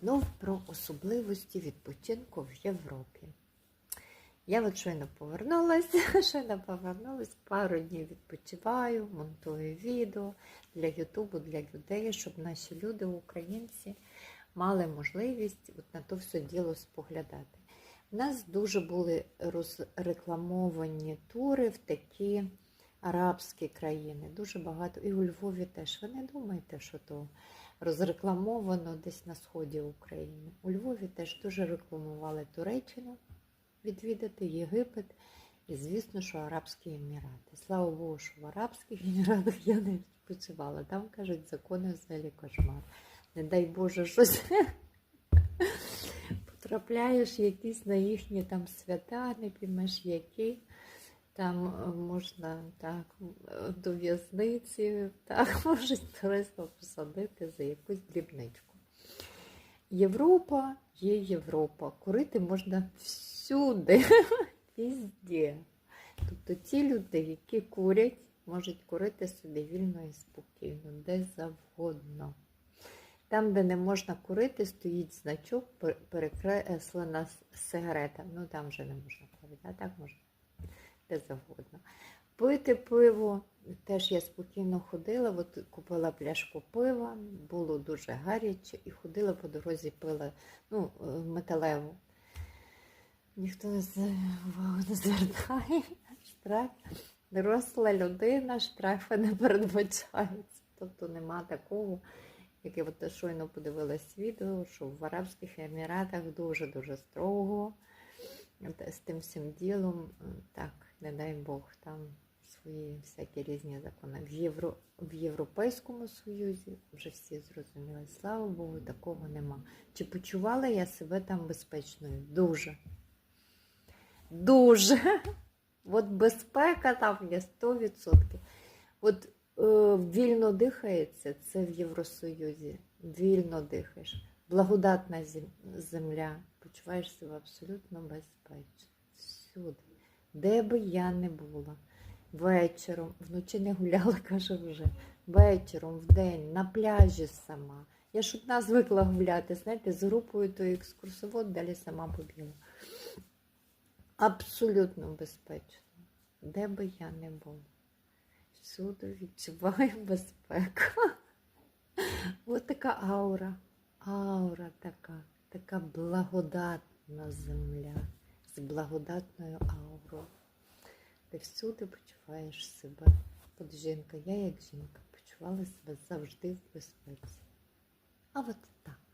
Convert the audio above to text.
знов про особливості відпочинку в Європі. Я от щойно повернулася, щойно повернулась, пару днів відпочиваю, монтую відео для Ютубу, для людей, щоб наші люди, українці, мали можливість от на то все діло споглядати. У нас дуже були розрекламовані тури в такі арабські країни, дуже багато. І у Львові теж. Ви не думайте, що то розрекламовано десь на сході України. У Львові теж дуже рекламували Туреччину відвідати Єгипет і, звісно, що Арабські Емірати. Слава Богу, що в Арабських Еміратах я не відпочивала. Там кажуть, закони взагалі кошмар. Не дай Боже, щось потрапляєш якісь на їхні там свята, не піймеш які. Там е, можна так е, до в'язниці, так можуть туриста посадити за якусь дрібничку. Європа є Європа. Курити можна всюди, везде. Тобто ті люди, які курять, можуть курити собі вільно і спокійно, де завгодно. Там, де не можна курити, стоїть значок, перекреслена сигарета. Ну там вже не можна курити, а так можна де завгодно. Пити пиво, теж я спокійно ходила, от купила пляшку пива, було дуже гаряче, і ходила по дорозі пила ну, металеву. Ніхто не увагу не звертає. Штраф. Доросла людина, штрафи не передбачаються. Тобто нема такого, як я от щойно подивилась відео, що в Арабських Еміратах дуже-дуже строго з тим всім ділом. Так, не дай Бог, там свої всякі різні закони. В, Євро... в Європейському Союзі вже всі зрозуміли, слава Богу, такого нема. Чи почувала я себе там безпечною? Дуже. Дуже. От безпека там є 100%. От е, вільно дихається, це в Євросоюзі. Вільно дихаєш. Благодатна земля. Почуваєш себе абсолютно безпечно. Всюди. Де би я не була. Вечором, вночі не гуляла, каже вже. Вечором, вдень, на пляжі сама. Я ж одна звикла гуляти, знаєте, з групою той екскурсовод далі сама побігла. Абсолютно безпечно. Де би я не була. Всюди відчуваю безпеку. Ось така аура. Аура така, така благодатна земля з благодатною аурою. Ти всюди почуваєш себе. От жінка, я як жінка, почувала себе завжди в безпеці. А от так.